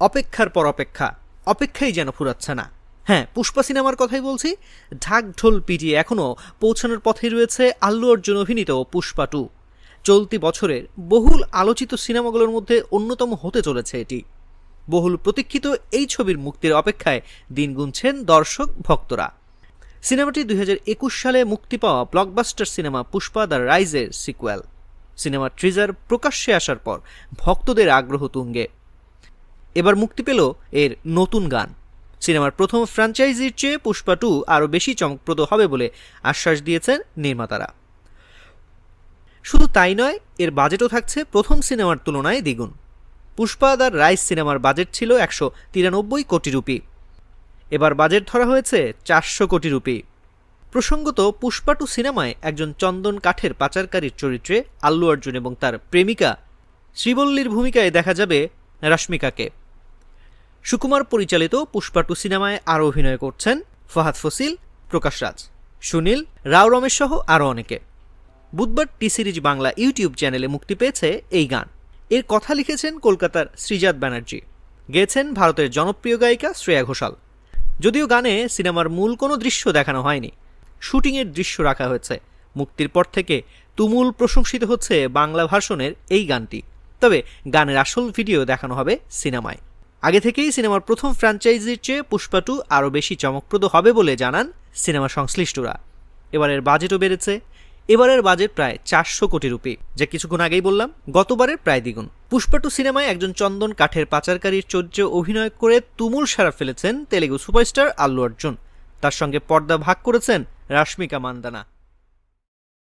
অপেক্ষার পর অপেক্ষা, অপেক্ষাই যেন ফুরাচ্ছে না। হ্যাঁ পুষ্পা সিনেমার কথাই বলছি ঢাক ঢোল পিটিয়ে এখনও পৌঁছানোর পথে রয়েছে আল্লু অর্জুন অভিনীত পুষ্পা টু। চলতি বছরের বহুল আলোচিত সিনেমাগুলোর মধ্যে অন্যতম হতে চলেছে এটি। বহুল প্রতীক্ষিত এই ছবির মুক্তির অপেক্ষায় দিন গুনছেন দর্শক, ভক্তরা। সিনেমাটি দুই হাজার একুশ সালে মুক্তি পাওয়া ব্লকবাস্টার সিনেমা পুষ্পা দ্য রাইজের সিকুয়েল সিনেমার ট্রিজার প্রকাশ্যে আসার পর ভক্তদের আগ্রহ তুঙ্গে। এবার মুক্তি পেল এর নতুন গান। সিনেমার প্রথম ফ্র্যাঞ্চাইজির চেয়ে পুষ্পা টু আরও বেশি চমকপ্রদ হবে বলে আশ্বাস দিয়েছেন নির্মাতারা। শুধু তাই নয়, এর বাজেটও থাকছে প্রথম সিনেমার তুলনায় দ্বিগুণ। পুষ্পা দ্য রাইস সিনেমার বাজেট ছিল একশো তিরানব্বই কোটি রুপি। এবার বাজেট ধরা হয়েছে চারশো কোটি রুপি। প্রসঙ্গত, পুষ্পা টু সিনেমায় একজন চন্দন কাঠের পাচারকারীর চরিত্রে আল্লু অর্জুন এবং তার প্রেমিকা শ্রীবল্লীর ভূমিকায় দেখা যাবে রাশ্মিকাকে। সুকুমার পরিচালিত পুষ্পা টু সিনেমায় আরও অভিনয় করছেন ফাহাদ ফসিল, প্রকাশ রাজ, সুনীল, রাও রমেশ সহ আরও অনেকে। বুধবার টি সিরিজ বাংলা ইউটিউব চ্যানেলে মুক্তি পেয়েছে এই গান। এর কথা লিখেছেন কলকাতার শ্রীজাত ব্যানার্জি। গেয়েছেন ভারতের জনপ্রিয় গায়িকা শ্রেয়া ঘোষাল। যদিও গানে সিনেমার মূল কোনো দৃশ্য দেখানো হয়নি, শুটিংয়ের দৃশ্য রাখা হয়েছে। মুক্তির পর থেকে তুমুল প্রশংসিত হচ্ছে বাংলা ভাষণের এই গানটি। তবে গানের আসল ভিডিও দেখানো হবে সিনেমায়। আগে থেকেই সিনেমার প্রথম ফ্র্যাঞ্চাইজির চেয়ে পুষ্পা টু আরও বেশি চমকপ্রদ হবে বলে জানান সিনেমা সংশ্লিষ্টরা। এবারের বাজেটও বেড়েছে। এবারের বাজেট প্রায় চারশো কোটি রুপি, যা কিছুক্ষণ আগেই বললাম, গতবারের প্রায় দ্বিগুণ। পুষ্পা টু সিনেমায় একজন চন্দন কাঠের পাচারকারীর চরিত্রে অভিনয় করে তুমুল সারা ফেলেছেন তেলেগু সুপারস্টার আল্লু অর্জুন। তার সঙ্গে পর্দা ভাগ করেছেন রাশ্মিকা মান্দানা।